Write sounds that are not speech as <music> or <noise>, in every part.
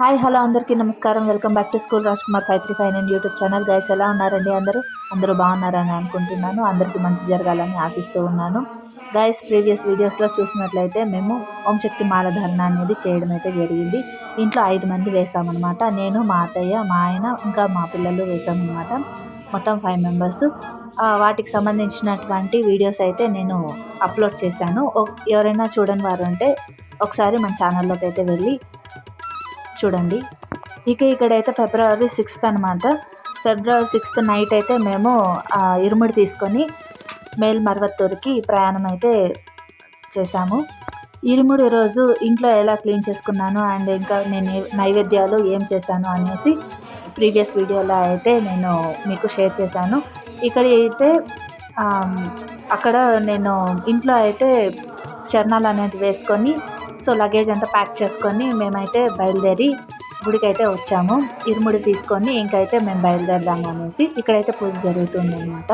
Hi hello అందరికీ నమస్కారం. Welcome back to school Raj Kumar five three five nine YouTube channel. Guys ఎలా ఉన్నారండి అందరూ? అందరూ బాగున్నారని అనుకుంటున్నాను. అందరికీ మంచి జరగాలని ఆశిస్తూ ఉన్నాను. గైస్ ప్రీవియస్ వీడియోస్లో చూసినట్లయితే మేము ఓంశక్తి మాలధారణ అనేది చేయడం అయితే జరిగింది. ఇంట్లో ఐదు మంది వేసామన్నమాట నేను మా అత్తయ్య మా ఆయన ఇంకా మా పిల్లలు వేసామన్నమాట మొత్తం ఫైవ్ మెంబర్స్. వాటికి సంబంధించినటువంటి వీడియోస్ అయితే నేను అప్లోడ్ చేశాను. ఎవరైనా చూడని వారు ఉంటే ఒకసారి మన ఛానల్లోకి అయితే వెళ్ళి చూడండి. ఇక ఇక్కడైతే ఫిబ్రవరి సిక్స్త్ అనమాట ఫిబ్రవరి సిక్స్త్ నైట్ అయితే మేము ఆ, ఇరుముడి తీసుకొని మేల్ మరవత్తూరుకి ప్రయాణం అయితే చేశాము. ఇరుముడి రోజు ఇంట్లో ఎలా క్లీన్ చేసుకున్నాను అండ్ ఇంకా నేను నైవేద్యాలు ఏం చేశాను అనేసి ప్రీవియస్ వీడియోలో అయితే నేను మీకు షేర్ చేశాను. ఇక్కడ అయితే అక్కడ నేను ఇంట్లో అయితే చరణాలు అనేది వేసుకొని సో లగేజ్ అంతా ప్యాక్ చేసుకొని మేమైతే బయలుదేరి గుడికి అయితే వచ్చాము ఇరుముడి తీసుకొని ఇంకైతే మేము బయలుదేరదాము అనేసి ఇక్కడైతే పూజ జరుగుతుంది అనమాట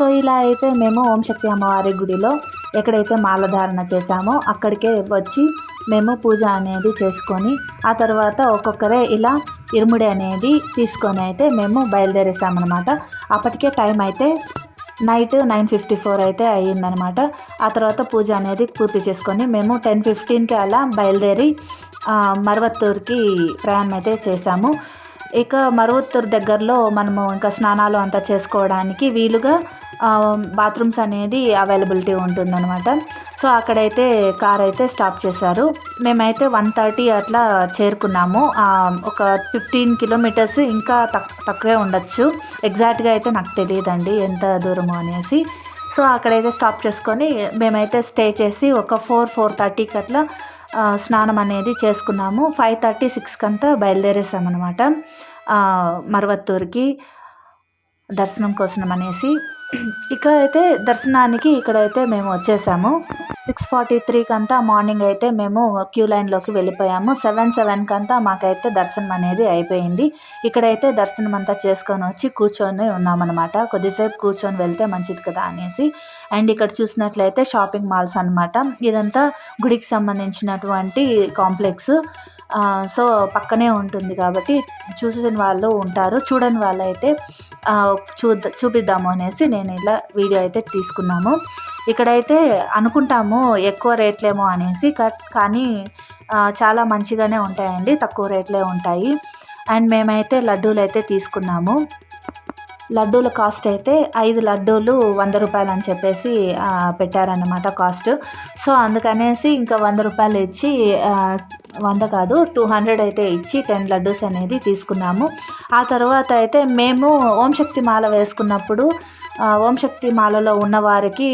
సో ఇలా అయితే మేము ఓం శక్తి అమ్మవారి గుడిలో ఎక్కడైతే మాలధారణ చేశామో అక్కడికే వచ్చి మేము పూజ అనేది చేసుకొని ఆ తర్వాత ఒక్కొక్కరే ఇలా ఇరుముడి అనేది తీసుకొని అయితే మేము బయలుదేరేసామన్నమాట. అప్పటికే టైం అయితే నైట్ నైన్ ఫిఫ్టీ ఫోర్ అయితే అయ్యిందనమాట ఆ తర్వాత పూజ అనేది పూర్తి చేసుకొని మేము టెన్ ఫిఫ్టీన్కి అలా బయలుదేరి మరవత్తూరుకి ప్రయాణం అయితే చేశాము. ఇక మరువత్తూరు దగ్గరలో మనము ఇంకా స్నానాలు అంతా చేసుకోవడానికి వీలుగా బాత్రూమ్స్ అనేది అవైలబిలిటీ ఉంటుందన్నమాట. సో అక్కడైతే కార్ అయితే స్టాప్ చేశారు. మేమైతే వన్ థర్టీ అట్లా చేరుకున్నాము. ఒక ఫిఫ్టీన్ కిలోమీటర్స్ ఇంకా తక్ తక్కువే ఉండొచ్చు. ఎగ్జాక్ట్గా అయితే నాకు తెలియదండి ఎంత దూరము అనేసి. సో అక్కడైతే స్టాప్ చేసుకొని మేమైతే స్టే చేసి ఒక ఫోర్ ఫోర్ థర్టీకి అట్లా స్నానం అనేది చేసుకున్నాము. ఫైవ్ థర్టీ సిక్స్కి అంతా బయలుదేరేసామన్నమాట మరవత్తూరుకి దర్శనం కోసం అనేసి ఇక అయితే దర్శనానికి ఇక్కడైతే మేము వచ్చేసాము. సిక్స్ ఫార్టీ త్రీకి అంతా మార్నింగ్ అయితే మేము క్యూ లైన్లోకి వెళ్ళిపోయాము. సెవెన్ సెవెన్కి అంతా మాకైతే దర్శనం అనేది అయిపోయింది. ఇక్కడైతే దర్శనం అంతా చేసుకొని వచ్చి కూర్చొని ఉన్నామన్నమాట. కొద్దిసేపు కూర్చొని వెళ్తే మంచిది కదా అనేసి. అండ్ ఇక్కడ చూసినట్లయితే షాపింగ్ మాల్స్ అన్నమాట. ఇదంతా గుడికి సంబంధించినటువంటి కాంప్లెక్స్. సో పక్కనే ఉంటుంది కాబట్టి చూసిన వాళ్ళు ఉంటారు. చూడని వాళ్ళు అయితే చూపిద్దాము అనేసి నేను ఇలా వీడియో అయితే తీసుకున్నాము. ఇక్కడైతే అనుకుంటాము ఎక్కువ రేట్లేమో అనేసి కానీ చాలా మంచిగానే ఉంటాయండి తక్కువ రేట్లే ఉంటాయి. అండ్ మేమైతే లడ్డూలు అయితే తీసుకున్నాము. లడ్డూల కాస్ట్ అయితే ఐదు లడ్డూలు వంద రూపాయలు అని చెప్పేసి పెట్టారన్నమాట కాస్ట్. సో అందుకనేసి ఇంకా వంద రూపాయలు ఇచ్చి వంద కాదు టూ హండ్రెడ్ అయితే ఇచ్చి టెన్ లడ్డూస్ అనేది తీసుకున్నాము. ఆ తర్వాత అయితే మేము ఓం శక్తి మాల వేసుకున్నప్పుడు ఓం శక్తి మాలలో ఉన్న వారికి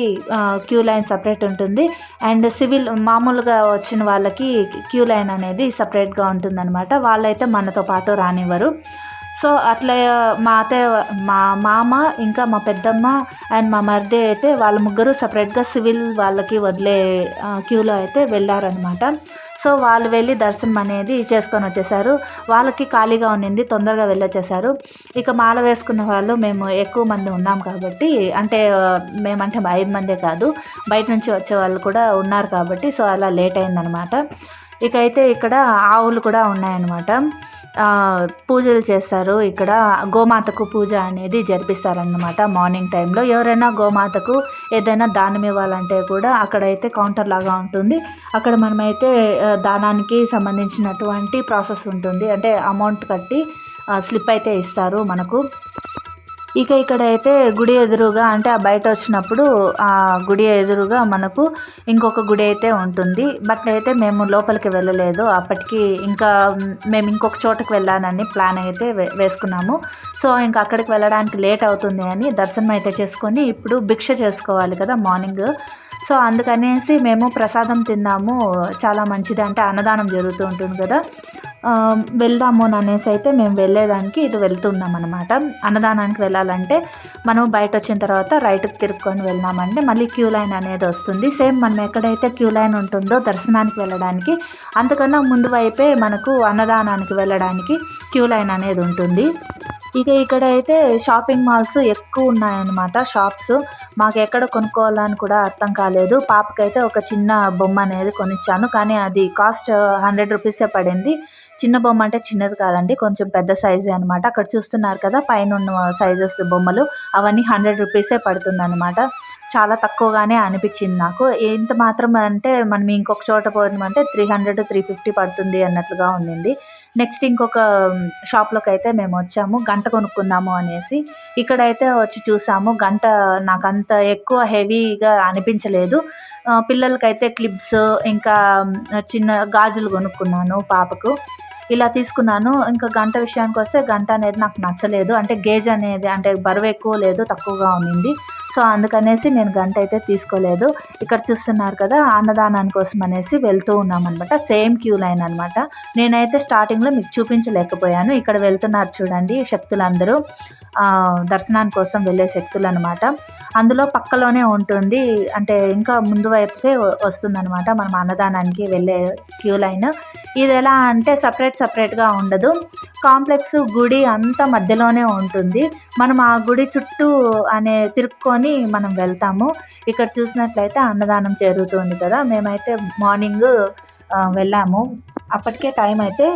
క్యూ లైన్ సపరేట్ ఉంటుంది. అండ్ సివిల్ మామూలుగా వచ్చిన వాళ్ళకి క్యూ లైన్ అనేది సపరేట్గా ఉంటుందన్నమాట. వాళ్ళైతే మనతో పాటు రానివ్వరు. సో అట్లా మా అత్తయ్య మా మామ ఇంకా మా పెద్దమ్మ అండ్ మా మరిది అయితే వాళ్ళ ముగ్గురు సపరేట్గా సివిల్ వాళ్ళకి వదిలే క్యూలో అయితే వెళ్ళారనమాట సో వాళ్ళు వెళ్ళి దర్శనం అనేది చేసుకొని వచ్చేసారు. వాళ్ళకి ఖాళీగా ఉన్నింది తొందరగా వెళ్ళొచ్చేసారు. ఇక మాల వేసుకున్న వాళ్ళు మేము ఎక్కువ మంది ఉన్నాం కాబట్టి అంటే మేమంటే ఐదు మందే కాదు బయట నుంచి వచ్చే వాళ్ళు కూడా ఉన్నారు కాబట్టి సో అలా లేట్ అయిందనమాట ఇక అయితే ఇక్కడ ఆవులు కూడా ఉన్నాయన్నమాట. పూజలు చేస్తారు. ఇక్కడ గోమాతకు పూజ అనేది జరిపిస్తారనమాట మార్నింగ్ టైంలో. ఎవరైనా గోమాతకు ఏదైనా దానం ఇవ్వాలంటే కూడా అక్కడైతే కౌంటర్ లాగా ఉంటుంది. అక్కడ మనమైతే దానానికి సంబంధించినటువంటి ప్రాసెస్ ఉంటుంది. అంటే అమౌంట్ కట్టి స్లిప్ అయితే ఇస్తారు మనకు. ఇక ఇక్కడైతే గుడి ఎదురుగా అంటే ఆ బయట వచ్చినప్పుడు ఆ గుడి ఎదురుగా మనకు ఇంకొక గుడి అయితే ఉంటుంది. బట్ అయితే మేము లోపలికి వెళ్ళలేదు. అప్పటికి ఇంకా మేము ఇంకొక చోటకి వెళ్ళాలని ప్లాన్ అయితే వే- వేసుకున్నాము. సో ఇంకా అక్కడికి వెళ్ళడానికి లేట్ అవుతుంది అని దర్శనం అయితే చేసుకొని ఇప్పుడు భిక్ష చేసుకోవాలి కదా మార్నింగ్. సో అందుకనేసి మేము ప్రసాదం తిన్నాము. చాలా మంచిది అంటే అన్నదానం జరుగుతూ ఉంటుంది కదా. వెళ్దాము అని అనేసి అయితే మేము వెళ్ళేదానికి ఇది వెళ్తున్నాం అనమాట అన్నదానానికి వెళ్ళాలంటే మనం బయట వచ్చిన తర్వాత రైట్కి తిరుక్కొని వెళ్ళామంటే మళ్ళీ క్యూ లైన్ అనేది వస్తుంది. సేమ్ మనం ఎక్కడైతే క్యూ లైన్ ఉంటుందో దర్శనానికి వెళ్ళడానికి అంతకన్నా ముందు వైపే మనకు అన్నదానానికి వెళ్ళడానికి క్యూ లైన్ అనేది ఉంటుంది. ఇక ఇక్కడ అయితే షాపింగ్ మాల్స్ ఎక్కువ ఉన్నాయన్నమాట షాప్స్ మాకు ఎక్కడ కొనుక్కోవాలని కూడా అర్థం కాలేదు. పాపకైతే ఒక చిన్న బొమ్మ అనేది కొనిచ్చాను కానీ అది కాస్ట్ హండ్రెడ్ రూపీసే పడింది. చిన్న బొమ్మ అంటే చిన్నది కాదండి కొంచెం పెద్ద సైజే అనమాట అక్కడ చూస్తున్నారు కదా పైన ఉన్న సైజెస్ బొమ్మలు అవన్నీ హండ్రెడ్ రూపీసే పడుతుంది అనమాట చాలా తక్కువగానే అనిపించింది నాకు. ఎంత మాత్రం అంటే మనం ఇంకొక చోట పోయినామంటే త్రీ హండ్రెడ్ త్రీ ఫిఫ్టీ పడుతుంది అన్నట్లుగా ఉండింది. నెక్స్ట్ ఇంకొక షాప్లోకి అయితే మేము వచ్చాము గంట కొనుక్కుందాము అనేసి. ఇక్కడైతే వచ్చి చూసాము గంట నాకు అంత ఎక్కువ హెవీగా అనిపించలేదు. పిల్లలకైతే క్లిప్స్ ఇంకా చిన్న గాజులు కొనుక్కున్నాను పాపకు. ఇలా తీసుకున్నాను. ఇంకా గంట విషయానికి వస్తే గంట అనేది నాకు నచ్చలేదు. అంటే గేజ్ అనేది అంటే బరువు ఎక్కువ లేదు తక్కువగా ఉంది సో అందుకనేసి నేను గంట అయితే తీసుకోలేదు. ఇక్కడ చూస్తున్నారు కదా అన్నదానాని కోసం అనేసి వెళ్తూ ఉన్నాం అనమాట సేమ్ క్యూ లైన్ అనమాట నేనైతే స్టార్టింగ్లో మీకు చూపించలేకపోయాను. ఇక్కడ వెళ్తున్నారు చూడండి శక్తులందరూ. దర్శనాని కోసం వెళ్ళే శక్తులు అనమాట అందులో పక్కలోనే ఉంటుంది. అంటే ఇంకా ముందు వైపుకే వస్తుందనమాట మనం అన్నదానానికి వెళ్ళే క్యూ లైన్. ఇది ఎలా అంటే సపరేట్ సపరేట్గా ఉండదు. కాంప్లెక్స్ గుడి అంతా మధ్యలోనే ఉంటుంది. మనం ఆ గుడి చుట్టూ అనే తిరుక్కొని మనం వెళ్తాము. ఇక్కడ చూసినట్లయితే అన్నదానం జరుగుతుంది కదా. మేమైతే మార్నింగ్ వెళ్ళాము. అప్పటికే టైం అయితే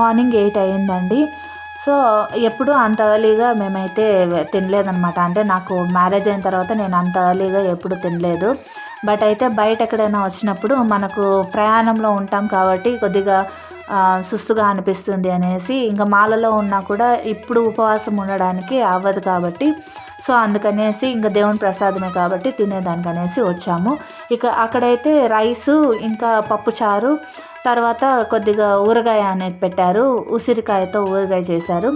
మార్నింగ్ ఎయిట్ అయ్యిందండి సో ఎప్పుడు అంత ఎర్లీగా మేమైతే తినలేదన్నమాట. అంటే నాకు మ్యారేజ్ అయిన తర్వాత నేను అంత ఎర్లీగా ఎప్పుడు తినలేదు. బట్ అయితే బయట ఎక్కడైనా వచ్చినప్పుడు మనకు ప్రయాణంలో ఉంటాం కాబట్టి కొద్దిగా సుస్తుగా అనిపిస్తుంది అనేసి ఇంకా మాలలో ఉన్నా కూడా ఇప్పుడు ఉపవాసం ఉండడానికి అవ్వదు కాబట్టి సో అందుకనేసి ఇంకా దేవుని ప్రసాదమే కాబట్టి తినేదానికి అనేసి వచ్చాము. ఇక అక్కడైతే రైసు ఇంకా పప్పుచారు తర్వాత కొద్దిగా ఊరగాయ అనేది పెట్టారు. ఉసిరికాయతో ఊరగాయ చేశారు.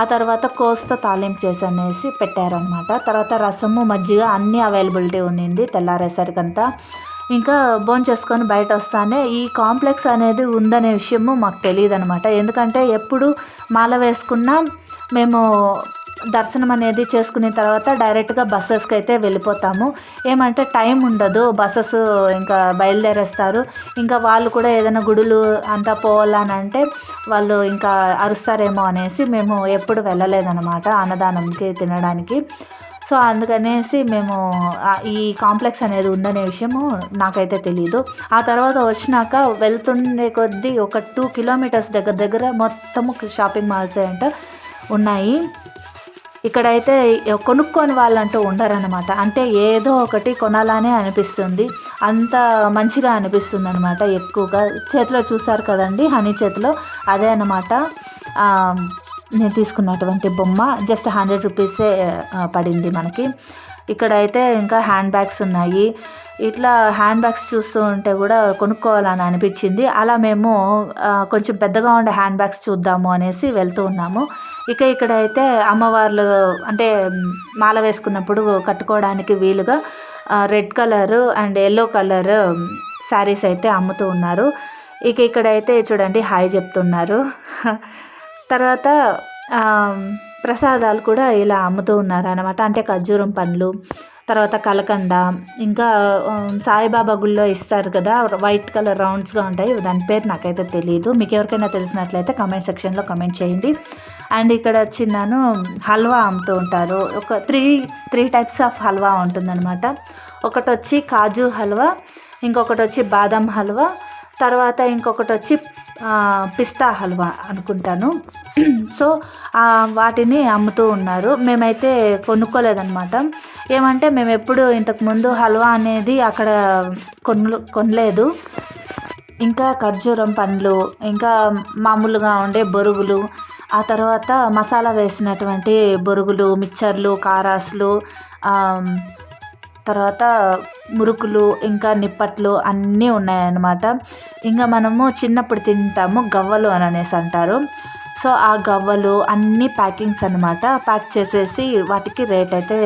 ఆ తర్వాత కోస్తో తాలింపు చేసి అనేసి పెట్టారనమాట తర్వాత రసము మజ్జిగ అన్నీ అవైలబిలిటీ ఉండింది తెల్లారేసరికంతా. ఇంకా భోంచేసుకొని చేసుకొని బయట వస్తానే ఈ కాంప్లెక్స్ అనేది ఉందనే విషయము మాకు తెలియదు అనమాట ఎందుకంటే ఎప్పుడు మాల వేసుకున్నా మేము దర్శనం అనేది చేసుకున్న తర్వాత డైరెక్ట్గా బస్సెస్కి అయితే వెళ్ళిపోతాము. ఏమంటే టైం ఉండదు బస్సెస్ ఇంకా బయలుదేరేస్తారు. ఇంకా వాళ్ళు కూడా ఏదైనా గుడులు అంతా పోవాలని అంటే వాళ్ళు ఇంకా అరుస్తారేమో అనేసి మేము ఎప్పుడు వెళ్ళలేదన్నమాట అన్నదానంకి తినడానికి. సో అందుకనేసి మేము ఈ కాంప్లెక్స్ అనేది ఉందనే విషయము నాకైతే తెలియదు ఆ తర్వాత వచ్చినాక వెళ్తుండే కొద్దీ ఒక టూ కిలోమీటర్స్ దగ్గర దగ్గర మొత్తము షాపింగ్ మాల్స్ అంట ఉన్నాయి. ఇక్కడైతే కొనుక్కొని వాళ్ళంటూ ఉండరనమాట అంటే ఏదో ఒకటి కొనాలనే అనిపిస్తుంది. అంత మంచిగా అనిపిస్తుంది అనమాట ఎక్కువగా. చేతిలో చూసారు కదండి హనీ చేతిలో. అదే అనమాట నేను తీసుకున్నటువంటి బొమ్మ. జస్ట్ హండ్రెడ్ రూపీసే పడింది మనకి. ఇక్కడైతే ఇంకా హ్యాండ్ బ్యాగ్స్ ఉన్నాయి. ఇట్లా హ్యాండ్ బ్యాగ్స్ చూస్తూ ఉంటే కూడా కొనుక్కోవాలని అనిపించింది. అలా మేము కొంచెం పెద్దగా ఉండే హ్యాండ్ బ్యాగ్స్ చూద్దాము అనేసి వెళ్తూ ఉన్నాము. ఇక ఇక్కడైతే అమ్మవార్లు అంటే మాల వేసుకున్నప్పుడు కట్టుకోవడానికి వీలుగా red colour and yellow colour saris అయితే అమ్ముతూ ఉన్నారు. ఇక ఇక్కడైతే చూడండి హాయ్ చెప్తున్నారు. <laughs> తర్వాత ప్రసాదాలు కూడా ఇలా అమ్ముతూ ఉన్నారు అనమాట అంటే ఖర్జూరం పండ్లు తర్వాత కలకండ ఇంకా సాయిబాబా గుళ్ళో ఇస్తారు కదా వైట్ కలర్ రౌండ్స్గా ఉంటాయి. దాని పేరు నాకైతే తెలియదు మీకు ఎవరికైనా తెలిసినట్లయితే కమెంట్ సెక్షన్లో కమెంట్ చేయండి. అండ్ ఇక్కడ వచ్చిన్నాను హల్వా అమ్ముతూ ఉంటారు. ఒక three three types of halwa ఉంటుందన్నమాట. ఒకటి వచ్చి కాజు హల్వా ఇంకొకటి వచ్చి బాదం హల్వా తర్వాత ఇంకొకటి వచ్చి పిస్తా హల్వా అనుకుంటాను. సో ఆ, వాటిని అమ్ముతూ ఉన్నారు. మేమైతే కొనుక్కోలేదన్నమాట. ఏమంటే మేము ఎప్పుడు ఇంతకుముందు హల్వా అనేది అక్కడ కొను కొనలేదు. ఇంకా ఖర్జూరం పండ్లు ఇంకా మామూలుగా ఉండే బొరుగులు ఆ తర్వాత మసాలా వేసినటువంటి బొరుగులు మిక్చర్లు కారాసులు తర్వాత మురుకులు ఇంకా నిప్పట్లు అన్నీ ఉన్నాయన్నమాట. ఇంకా మనము చిన్నప్పుడు తింటాము గవ్వలు అని అనేసి అంటారు. సో ఆ గవ్వలు అన్ని ప్యాకింగ్స్ అనమాట ప్యాక్ చేసేసి వాటికి రేట్ అయితే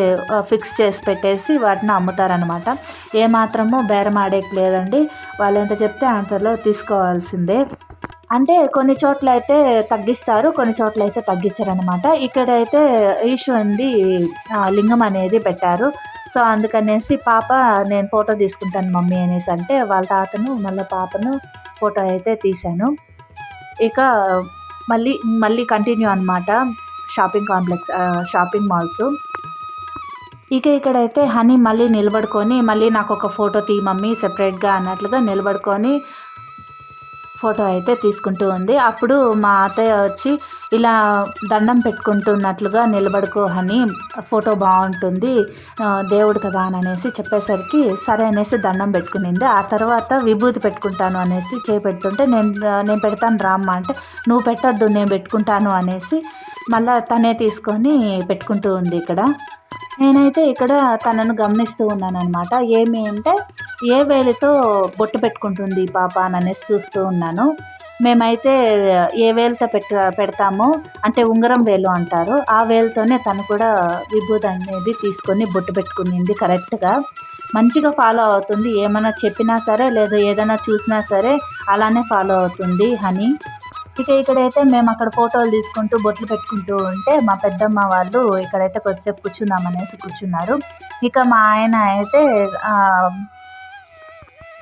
ఫిక్స్ చేసి పెట్టేసి వాటిని అమ్ముతారనమాట ఏమాత్రము బేరం లేదండి. వాళ్ళు ఎంత చెప్తే అంతలో తీసుకోవాల్సిందే. అంటే కొన్ని చోట్ల అయితే తగ్గిస్తారు కొన్ని చోట్ల అయితే తగ్గించారనమాట ఇక్కడైతే ఈశ్వరుది లింగం అనేది పెట్టారు. సో అందుకనేసి పాప నేను ఫోటో తీసుకుంటాను మమ్మీ అనేసి అంటే వాళ్ళ తాతను మళ్ళీ పాపను ఫోటో అయితే తీశాను. ఇక మళ్ళీ మళ్ళీ కంటిన్యూ అనమాట షాపింగ్ కాంప్లెక్స్ షాపింగ్ మాల్స్. ఇక ఇక్కడైతే హనీ మళ్ళీ నిలబడుకొని మళ్ళీ నాకు ఒక ఫోటో తీ మమ్మీ సెపరేట్గా అన్నట్లుగా నిలబడుకొని ఫోటో అయితే తీసుకుంటూ ఉంది. అప్పుడు మా అత్తయ్య వచ్చి ఇలా దండం పెట్టుకుంటున్నట్లుగా నిలబడుకో అని ఫోటో బాగుంటుంది. దేవుడు కదా అని అనేసి చెప్పేసరికి సరే అనేసి దండం పెట్టుకునింది. ఆ తర్వాత విభూతి పెట్టుకుంటాను అనేసి చేపెట్టుంటే నేను నేను పెడతాను రామ్మ అంటే నువ్వు పెట్టద్దు నేను పెట్టుకుంటాను అనేసి మళ్ళీ తనే తీసుకొని పెట్టుకుంటూ ఉంది ఇక్కడ. నేనైతే ఇక్కడ తనను గమనిస్తూ ఉన్నాను అనమాట ఏమి అంటే ఏ వేలితో బొట్టు పెట్టుకుంటుంది పాప అని అనేసి చూస్తూ ఉన్నాను. మేమైతే ఏ వేలుతో పెట్ట పెడతామో అంటే ఉంగరం వేలు అంటారు ఆ వేలుతోనే తను కూడా విభూతి అనేది తీసుకొని బొట్టు పెట్టుకునింది కరెక్ట్గా. మంచిగా ఫాలో అవుతుంది. ఏమైనా చెప్పినా సరే లేదా ఏదైనా చూసినా సరే అలానే ఫాలో అవుతుంది హనీ. ఇక ఇక్కడైతే మేము అక్కడ ఫోటోలు తీసుకుంటూ బొట్లు పెట్టుకుంటూ ఉంటే మా పెద్దమ్మ వాళ్ళు ఇక్కడైతే కొద్దిసేపు కూర్చుందామనేసి కూర్చున్నారు. ఇక మా ఆయన అయితే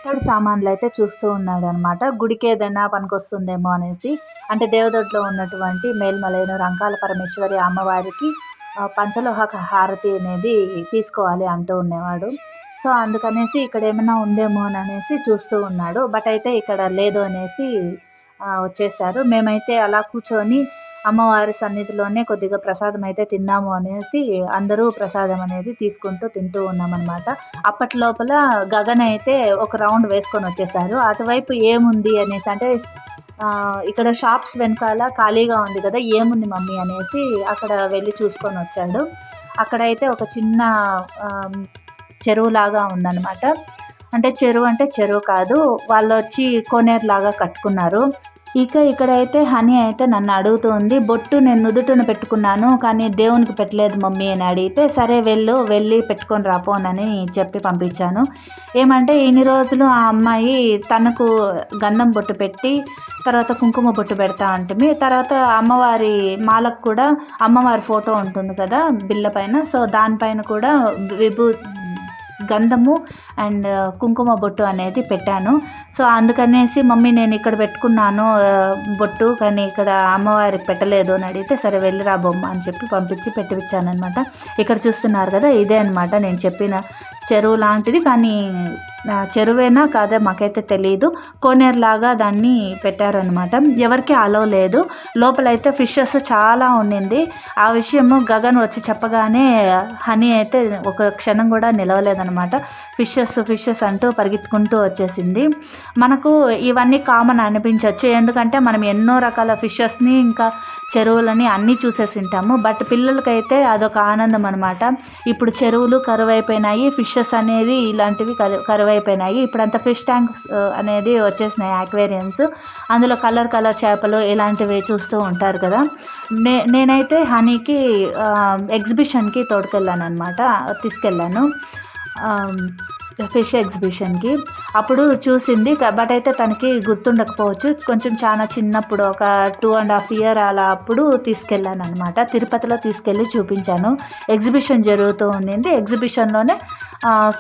ఆ, ఇత్తడి సామాన్లు అయితే చూస్తూ ఉన్నాడు అనమాట గుడికి ఏదైనా పనికొస్తుందేమో అనేసి. అంటే దేవదొడ్లో ఉన్నటువంటి మేల్మలైన రంకాల పరమేశ్వరి అమ్మవారికి పంచలోహ హారతి అనేది తీసుకోవాలి అంటూ ఉండేవాడు. సో అందుకనేసి ఇక్కడ ఏమైనా ఉందేమో అని అనేసి చూస్తూ ఉన్నాడు. బట్ అయితే ఇక్కడ లేదు అనేసి వచ్చేసారు. మేమైతే అలా కూర్చొని అమ్మవారి సన్నిధిలోనే కొద్దిగా ప్రసాదం అయితే తిందాము అనేసి అందరూ ప్రసాదం అనేది తీసుకుంటూ తింటూ ఉన్నామన్నమాట. అప్పటి లోపల గగన్ అయితే ఒక రౌండ్ వేసుకొని వచ్చేసారు. అటువైపు ఏముంది అనేసి అంటే ఇక్కడ షాప్స్ వెనకాల ఖాళీగా ఉంది కదా ఏముంది మమ్మీ అనేసి అక్కడ వెళ్ళి చూసుకొని వచ్చాడు. అక్కడైతే ఒక చిన్న చెరువులాగా ఉందన్నమాట. అంటే చెరువు అంటే చెరువు కాదు వాళ్ళు వచ్చి కోనేరు లాగా కట్టుకున్నారు. ఇక ఇక్కడైతే హనీ అయితే నన్ను అడుగుతుంది బొట్టు నేను నుదుటను పెట్టుకున్నాను కానీ దేవునికి పెట్టలేదు మమ్మీ అని అడిగితే సరే వెళ్ళు వెళ్ళి పెట్టుకొని రాపోనని చెప్పి పంపించాను. ఏమంటే ఇన్ని రోజులు ఆ అమ్మాయి తనకు గంధం బొట్టు పెట్టి తర్వాత కుంకుమ బొట్టు పెడతా ఉంటుంది తర్వాత అమ్మవారి మాలకు కూడా అమ్మవారి ఫోటో ఉంటుంది కదా బిల్ల పైన. సో దానిపైన కూడా విభూ గంధము అండ్ కుంకుమ బొట్టు అనేది పెట్టాను. సో అందుకనేసి మమ్మీ నేను ఇక్కడ పెట్టుకున్నాను బొట్టు కానీ ఇక్కడ అమ్మవారికి పెట్టలేదు అని అడిగితే సరే వెళ్ళిరా బొమ్మ అని చెప్పి పంపించి పెట్టించాను అనమాట ఇక్కడ చూస్తున్నారు కదా ఇదే అనమాట నేను చెప్పిన చెరువు లాంటిది కానీ చెరువేనా కాదా మాకైతే తెలియదు కోనేరు లాగా దాన్ని పెట్టారనమాట ఎవరికి అలో లేదు. లోపలైతే ఫిషెస్ చాలా ఉండింది. ఆ విషయము గగన్ వచ్చి చెప్పగానే హనీ అయితే ఒక క్షణం కూడా నిలవలేదనమాట ఫిషెస్ ఫిషెస్ అంటూ పరిగెత్తుకుంటూ వచ్చేసింది. మనకు ఇవన్నీ కామన్ అనిపించవచ్చు ఎందుకంటే మనం ఎన్నో రకాల ఫిషెస్ని ఇంకా చెరువులని అన్నీ చూసేసి ఉంటాము బట్ పిల్లలకైతే అదొక ఆనందం అనమాట ఇప్పుడు చెరువులు కరువైపోయినాయి ఫిషెస్ అనేది ఇలాంటివి కరు కరువైపోయినాయి. ఇప్పుడంతా ఫిష్ ట్యాంక్స్ అనేది వచ్చేసినాయి ఆక్వేరియన్స్ అందులో కలర్ కలర్ చేపలు ఇలాంటివి చూస్తూ ఉంటారు కదా. నే నేనైతే హనీకి ఎగ్జిబిషన్కి తోడుకెళ్ళాను అనమాట తీసుకెళ్ళాను. ఫిష్ ఎగ్జిబిషన్కి. అప్పుడు చూసింది బట్ అయితే తనకి గుర్తుండకపోవచ్చు. కొంచెం చాలా చిన్నప్పుడు ఒక టూ అండ్ హాఫ్ ఇయర్ అలా అప్పుడు తీసుకెళ్ళాను అనమాట తిరుపతిలో తీసుకెళ్ళి చూపించాను. ఎగ్జిబిషన్ జరుగుతూ ఉండింది. ఎగ్జిబిషన్లోనే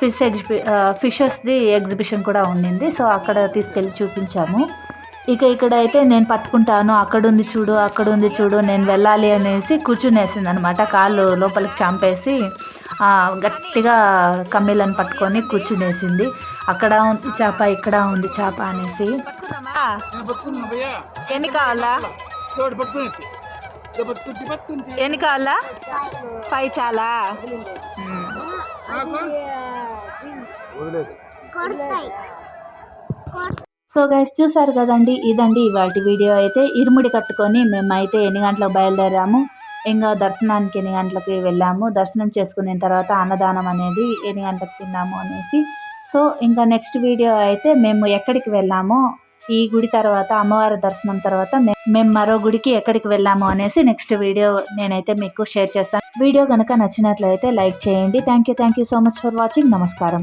ఫిష్ ఎగ్జిబి ఫిషెస్ది ఎగ్జిబిషన్ కూడా ఉండింది. సో అక్కడ తీసుకెళ్ళి చూపించాము. ఇక ఇక్కడైతే నేను పట్టుకుంటాను. అక్కడుంది చూడు అక్కడుంది చూడు నేను వెళ్ళాలి అనేసి కూర్చునేసింది అనమాట కాళ్ళు లోపలికి చంపేసి గట్టిగా కమ్మీలను పట్టుకొని కూర్చునేసింది. అక్కడ ఉంది చేప ఇక్కడ ఉంది చేప అనేసి. ఎన్ని కావాలా? ఎన్ని కావాలా? ఫైవ్ చాలా? సో గైస్ చూసారు కదండి ఇదండి ఇవాళ వీడియో. అయితే ఇరుముడి కట్టుకొని మేమైతే ఎన్ని గంటలకు బయలుదేరాము? ఇంకా దర్శనానికి ఎన్ని గంటలకి వెళ్ళాము. దర్శనం చేసుకున్న తర్వాత అన్నదానం అనేది ఎన్ని గంటలకు తిన్నాము అనేసి. సో ఇంకా నెక్స్ట్ వీడియో అయితే మేము ఎక్కడికి వెళ్ళామో ఈ గుడి తర్వాత అమ్మవారి దర్శనం తర్వాత మేము మరో గుడికి ఎక్కడికి వెళ్ళాము అనేసి నెక్స్ట్ వీడియో నేనైతే మీకు షేర్ చేస్తాను. వీడియో కనుక నచ్చినట్లయితే లైక్ చేయండి. Thank you thank you so much for watching. నమస్కారం.